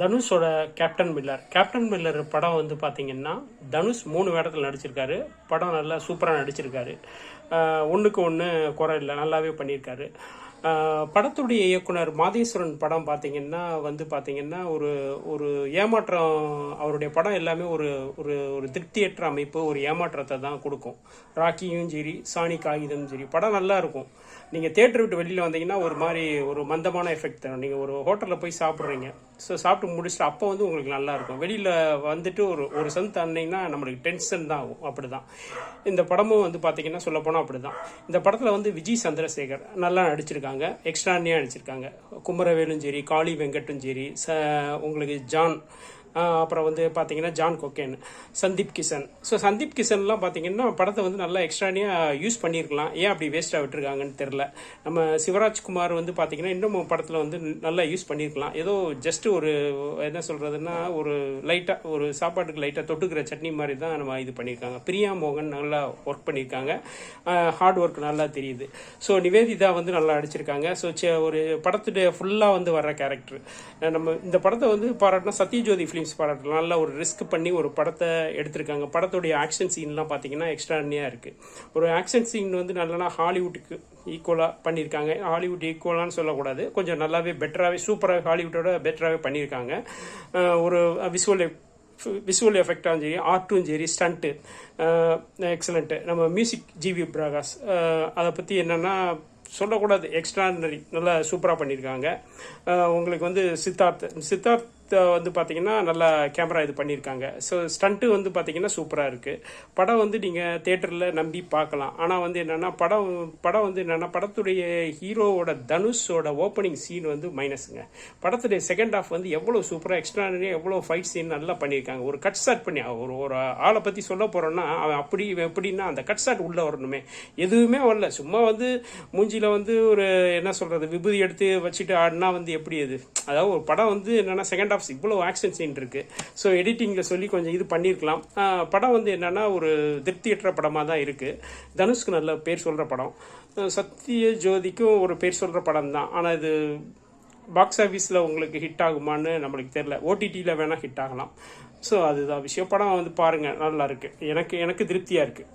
தனுஷோட captain Miller captain Miller படம் வந்து பார்த்தீங்கன்னா தனுஷ் மூணு வேடத்தில் நடிச்சிருக்காரு. படம் நல்லா சூப்பராக நடிச்சிருக்காரு. ஒன்றுக்கு ஒன்று குறை இல்லை நல்லாவே பண்ணியிருக்காரு படத்துடைய இயக்குனர் மாதேஸ்வரன் படம் பார்த்தீங்கன்னா வந்து பார்த்தீங்கன்னா ஒரு ஒரு ஏமாற்றம் அவருடைய படம் எல்லாமே ஒரு ஒரு ஒரு திருப்தியற்ற அமைப்பு ஒரு ஏமாற்றத்தை தான் கொடுக்கும். ராக்கியும் சரி சாணி காகிதம் சரி படம் நல்லா இருக்கும். நீங்கள் தேட்டர் விட்டு வெளியில் வந்தீங்கன்னா ஒரு மாதிரி ஒரு மந்தமான எஃபெக்ட் தரும். நீங்கள் ஒரு ஹோட்டலில் போய் சாப்பிட்றீங்க. ஸோ சாப்பிட்டு முடிச்சுட்டு அப்போ வந்து உங்களுக்கு நல்லா இருக்கும். வெளியில் வந்துட்டு ஒரு ஒரு சந்த் அன்னைங்கன்னா நம்மளுக்கு டென்ஷன் தான் ஆகும். அப்படி தான் இந்த படமும் வந்து பார்த்தீங்கன்னா சொல்லப்போனால் அப்படி தான் இந்த படத்தில் வந்து விஜய் சந்திரசேகர் நல்லா நடிச்சிருக்காங்க. எக்ஸ்ட்ரானியாக நடிச்சிருக்காங்க. குமரவேலும் சரி காளி வெங்கட்டும் சரி ச உங்களுக்கு ஜான் அப்புறம் வந்து பார்த்தீங்கன்னா ஜான் கொக்கேன் சந்தீப் கிஷன். ஸோ சந்தீப் கிஷன்லாம் பார்த்தீங்கன்னா படத்தை வந்து நல்லா எக்ஸ்ட்ரானியாக யூஸ் பண்ணியிருக்கலாம். ஏன் அப்படி வேஸ்ட்டாக விட்டுருக்காங்கன்னு தெரில நம்ம சிவராஜ்குமார் வந்து பார்த்தீங்கன்னா இன்னும் படத்தில் வந்து நல்லா யூஸ் பண்ணியிருக்கலாம். ஏதோ ஜஸ்ட் ஒரு என்ன சொல்கிறதுன்னா ஒரு லைட்டாக ஒரு சாப்பாட்டுக்கு லைட்டாக தொட்டுக்கிற சட்னி மாதிரி தான் நம்ம இது பண்ணியிருக்காங்க. பிரியா மோகன் நல்லா ஒர்க் பண்ணியிருக்காங்க. ஹார்ட் ஒர்க் நல்லா தெரியுது. ஸோ நிவேதிதா வந்து நல்லா அடிச்சிருக்காங்க ஸோ ஒரு படத்துடைய ஃபுல்லாக வந்து வர்ற கேரக்டர் நம்ம இந்த படத்தை வந்து பாராட்டினா சத்யஜோதி ஃபிலிம்ஸ் பாராட்டலாம் ஒரு ரிஸ்க் பண்ணி ஒரு படத்தை எடுத்திருக்காங்க. படத்துடைய ஆக்ஷன் சீன்லாம் பார்த்தீங்கன்னா எக்ஸ்ட்ரானியாக இருக்குது ஒரு ஆக்ஷன் சீன் வந்து நல்லா ஹாலிவுட்டுக்கு ஈக்குவலாக பண்ணியிருக்காங்க. ஹாலிவுட் ஈக்குவலான்னு சொல்லக்கூடாது. கொஞ்சம் நல்லாவே பெட்டராகவே சூப்பராக ஹாலிவுட்டோட பெட்டராகவே பண்ணியிருக்காங்க. ஒரு விஷுவல் விசுவல் எஃபெக்டாகவும் சரி ஆர்ட்டும் சரி ஸ்டண்ட்டு எக்ஸலண்ட்டு நம்ம மியூசிக் ஜிவி பிரகாஷ் அதை பற்றி என்னென்னா சொல்லக்கூடாது. எக்ஸ்ட்ரானரி நல்லா சூப்பராக பண்ணியிருக்காங்க. உங்களுக்கு வந்து சித்தார்த் சித்தார்த் வந்து பார்த்தீங்கன்னா நல்லா கேமரா இது பண்ணியிருக்காங்க ஸோ ஸ்டண்ட்டு வந்து பார்த்தீங்கன்னா சூப்பராக இருக்குது படம் வந்து நீங்கள் தேட்டரில் நம்பி பார்க்கலாம் ஆனால் வந்து என்னென்னா படம் படம் வந்து என்னென்னா படத்துடைய ஹீரோவோட தனுஷோட ஓப்பனிங் சீன் வந்து மைனஸுங்க படத்துடைய செகண்ட் ஹாஃப் வந்து எவ்வளோ சூப்பராக எக்ஸ்ட்ரானரியாக எவ்வளோ ஃபைட் சீன் நல்லா பண்ணியிருக்காங்க ஒரு கட் ஷாட் பண்ணி ஒரு ஒரு ஆளை பற்றி சொல்ல போகிறோன்னா அவன் அப்படி எப்படின்னா அந்த கட் ஷாட் உள்ளே வரணுமே. எதுவுமே வரல. சும்மா வந்து மூஞ்சியில் வந்து ஒரு என்ன சொல்கிறது விபூதி எடுத்து வச்சுட்டு ஆடினா வந்து எப்படி அது அதாவது ஒரு படம் வந்து என்னென்னா செகண்ட் ஹாஃப் இவ்வளோ ஆக்ஷன் சீன் இருக்குது ஸோ எடிட்டிங்கில் சொல்லி கொஞ்சம் இது பண்ணியிருக்கலாம் படம் வந்து என்னென்னா ஒரு திருப்தியற்ற படமாக தான் இருக்குது தனுஷ்க்கு நல்ல பேர் சொல்கிற படம். சத்திய சத்ய ஜோதிக்கும் ஒரு பேர் சொல்கிற படம் தான் ஆனால் இது பாக்ஸ் ஆஃபீஸில் உங்களுக்கு ஹிட் ஆகுமான்னு நம்மளுக்கு தெரில ஓடிடியில் வேணால் ஹிட் ஆகலாம். ஸோ அதுதான் விஷயம். படம் வந்து பாருங்கள் நல்லா இருக்குது எனக்கு எனக்கு திருப்தியாக இருக்குது